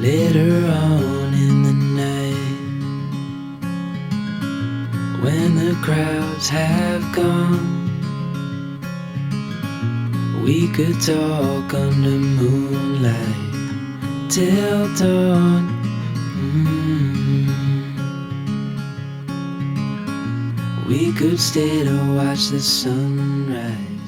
Later on in the night, when the crowds have gone, we could talk under moonlight till dawn. Mm. We could stay to watch the sunrise.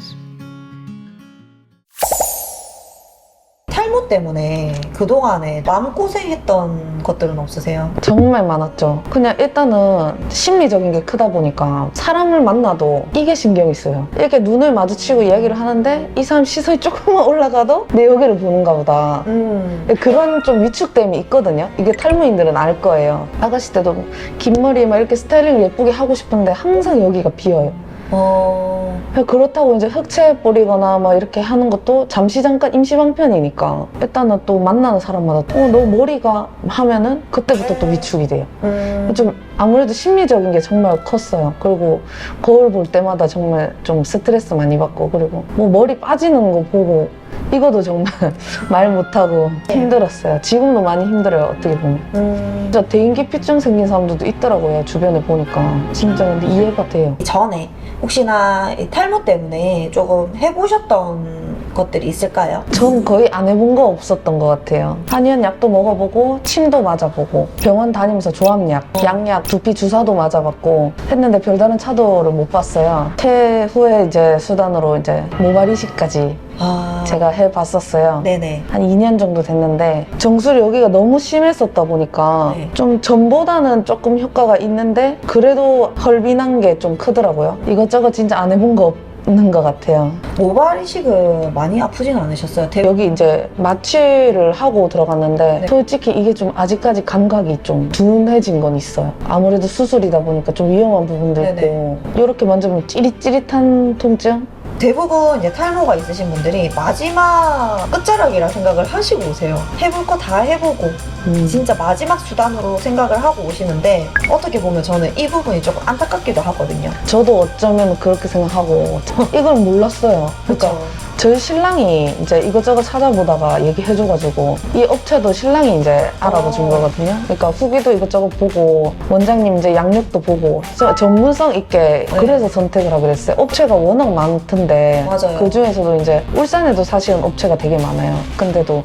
탈모 때문에 그동안에 마음고생했던 것들은 없으세요? 정말 많았죠. 그냥 일단은 심리적인 게 크다 보니까 사람을 만나도 이게 신경이 쓰여요. 이렇게 눈을 마주치고 이야기를 하는데 이 사람 시선이 조금만 올라가도 내 여기를 보는가 보다. 음. 그런 좀 위축됨이 있거든요. 이게 탈모인들은 알 거예요. 아가씨 때도 긴 머리 막 이렇게 스타일링을 예쁘게 하고 싶은데 항상 여기가 비어요. 어. 그렇다고 이제 흑채 뿌리거나 막 이렇게 하는 것도 잠시 잠깐 임시 방편이니까 일단은 또 만나는 사람마다 어, 너 머리가 하면은 그때부터 또 위축이 돼요. 음. 좀 아무래도 심리적인 게 정말 컸어요. 그리고 거울 볼 때마다 정말 좀 스트레스 많이 받고 그리고 뭐 머리 빠지는 거 보고 이거도 정말 말 못하고 힘들었어요. 지금도 많이 힘들어요. 어떻게 보면. 음. 진짜 대인기피증 생긴 사람들도 있더라고요. 주변에 보니까. 진짜 근데 이해가 돼요. 전에 혹시나 이 탈모 때문에 조금 해보셨던 것들이 있을까요? 전 거의 안 해본 거 없었던 것 같아요. 한의원 약도 먹어보고 침도 맞아보고 병원 다니면서 조합약, 양약, 두피 주사도 맞아봤고 했는데 별다른 차도를 못 봤어요. 최후에 이제 수단으로 이제 모발 이식까지 아. 제가 해봤었어요. 네네. 한 2년 정도 됐는데 정수리 여기가 너무 심했었다 보니까 네. 좀 전보다는 조금 효과가 있는데 그래도 헐빈한 게 좀 크더라고요. 이것저것 진짜 안 해본 거 없 는 것 같아요. 모발 이식은 많이 아프진 않으셨어요? 대... 여기 이제 마취를 하고 들어갔는데 네. 솔직히 이게 좀 아직까지 감각이 좀 둔해진 건 있어요. 아무래도 수술이다 보니까 좀 위험한 부분도 네네. 있고 이렇게 만지면 찌릿찌릿한 통증? 대부분 이제 탈모가 있으신 분들이 마지막 끝자락이라 생각을 하시고 오세요. 해볼 거 다 해보고 음. 진짜 마지막 수단으로 생각을 하고 오시는데 어떻게 보면 저는 이 부분이 조금 안타깝기도 하거든요. 저도 어쩌면 그렇게 생각하고 이걸 몰랐어요. 그러니까 그렇죠. 저희 신랑이 이제 이것저것 찾아보다가 얘기해줘가지고 이 업체도 신랑이 이제 알아봐 준 어. 거거든요. 그러니까 후기도 이것저것 보고 원장님 이제 양력도 보고 진짜 전문성 있게 그래서 선택을 하기로 했어요. 업체가 워낙 많던데 맞아요. 그 중에서도 이제 울산에도 사실은 업체가 되게 많아요. 근데도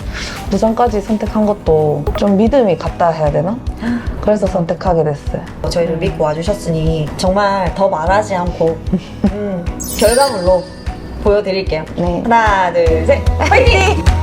부산까지 선택한 것도 좀 믿음이 갔다 해야 되나? 그래서 선택하게 됐어요. 저희를 믿고 와주셨으니 정말 더 말하지 않고 음, 결과물로 보여드릴게요. 네. 하나, 둘, 셋, 파이팅!